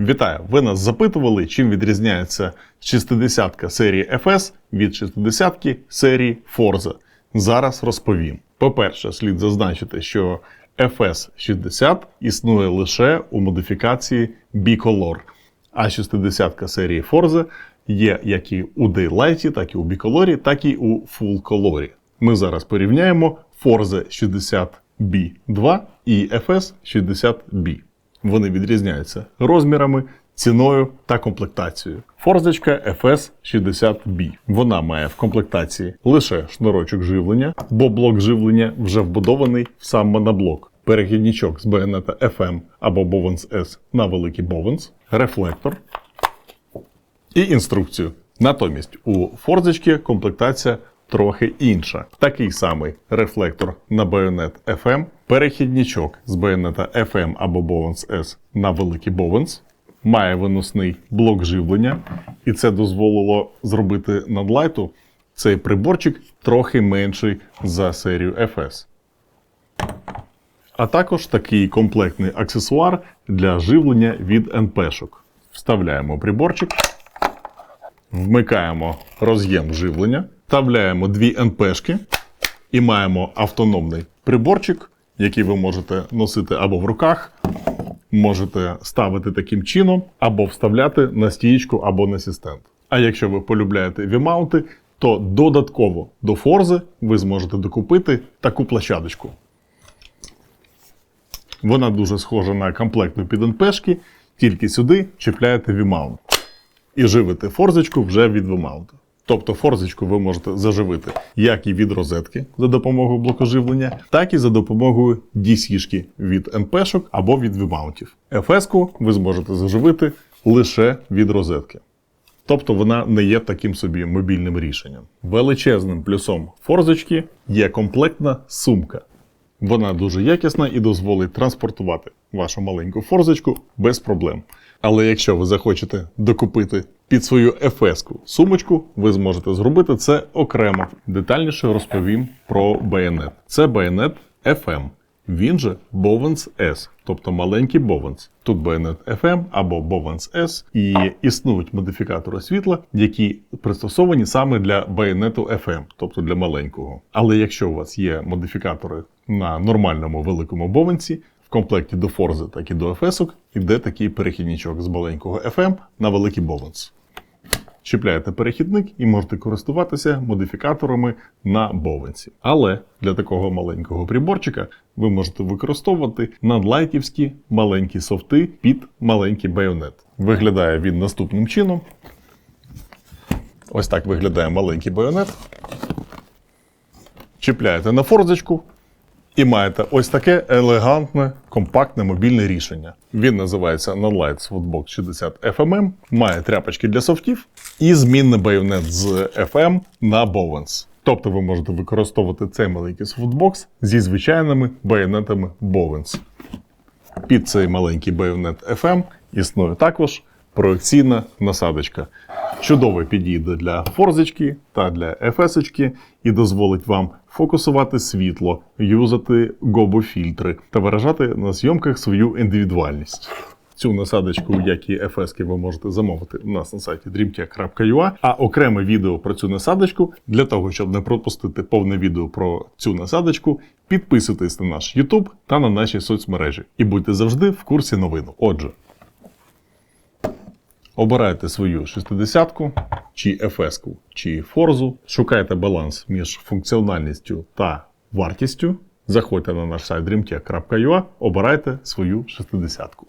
Вітаю! Ви нас запитували, чим відрізняється 60-ка серії FS від 60-ки серії Forza. Зараз розповім. По-перше, слід зазначити, що FS 60 існує лише у модифікації Bicolor, а 60-ка серії Forza є як і у Daylight, так і у Bicolor, так і у Full Color. Ми зараз порівняємо Forza 60B2 і FS 60B. Вони відрізняються розмірами, ціною та комплектацією. Форзочка FS 60B. Вона має в комплектації лише шнурочок живлення, бо блок живлення вже вбудований в сам моноблок. Перехідничок з байонета FM або Bowens S на великий Bowens, рефлектор і інструкцію. Натомість у форзочки комплектація трохи інша. Такий самий рефлектор на байонет FM, перехідничок з байонета FM або Bowens S на великий Bowens, має виносний блок живлення, і це дозволило зробити надлайту цей приборчик трохи менший за серію FS. А також такий комплектний аксесуар для живлення від НП-шок. Вставляємо приборчик, вмикаємо роз'єм живлення, вставляємо дві НПшки і маємо автономний приборчик, який ви можете носити або в руках, можете ставити таким чином, або вставляти на стієчку або на асистент. А якщо ви полюбляєте вімаунти, то додатково до форзи ви зможете докупити таку площадочку. Вона дуже схожа на комплектну під НПшки, тільки сюди чіпляєте V-mount. І живите форзочку вже від V-mount. Тобто форзочку ви можете заживити як і від розетки за допомогою блокоживлення, так і за допомогою DC-шки від НПшок або від V-маунтів. FS-ку ви зможете заживити лише від розетки. Тобто вона не є таким собі мобільним рішенням. Величезним плюсом форзочки є комплектна сумка. Вона дуже якісна і дозволить транспортувати вашу маленьку форзочку без проблем. Але якщо ви захочете докупити під свою FS-ку сумочку, ви зможете зробити це окремо. Детальніше розповім про байонет. Це байонет FM. Він же Bowens S, тобто маленький Bowens. Тут байонет FM або Bowens S, і існують модифікатори світла, які пристосовані саме для байонету FM, тобто для маленького. Але якщо у вас є модифікатори на нормальному великому в комплекті до Форзи, так і до FS іде такий перехідничок з маленького FM на великий Бовенс. Чіпляєте перехідник і можете користуватися модифікаторами на бовенсі. Але для такого маленького приборчика ви можете використовувати надлайтівські маленькі софти під маленький байонет. Виглядає він наступним чином. Ось так виглядає маленький байонет. Чіпляєте на форзочку і маєте ось таке елегантне, компактне мобільне рішення. Він називається Nonlight Softbox 60 FMM, має тряпочки для софтів і змінний байонет з FM на Bowens. Тобто ви можете використовувати цей маленький софтбокс зі звичайними байонетами Bowens. Під цей маленький байонет FM існує також проекційна насадочка. Чудово підійде для форзочки та для FS і дозволить вам фокусувати світло, юзати гобофільтри та виражати на зйомках свою індивідуальність. Цю насадочку, як і FS, ви можете замовити у нас на сайті dreamtech.ua, а окреме відео про цю насадочку для того, щоб не пропустити повне відео про цю насадочку, підписуйтесь на наш YouTube та на наші соцмережі і будьте завжди в курсі новин. Отже, Обирайте свою 60-ку, чи FS-ку, чи Форзу. Шукайте баланс між функціональністю та вартістю. Заходьте на наш сайт dreamtech.ua, обирайте свою 60-ку.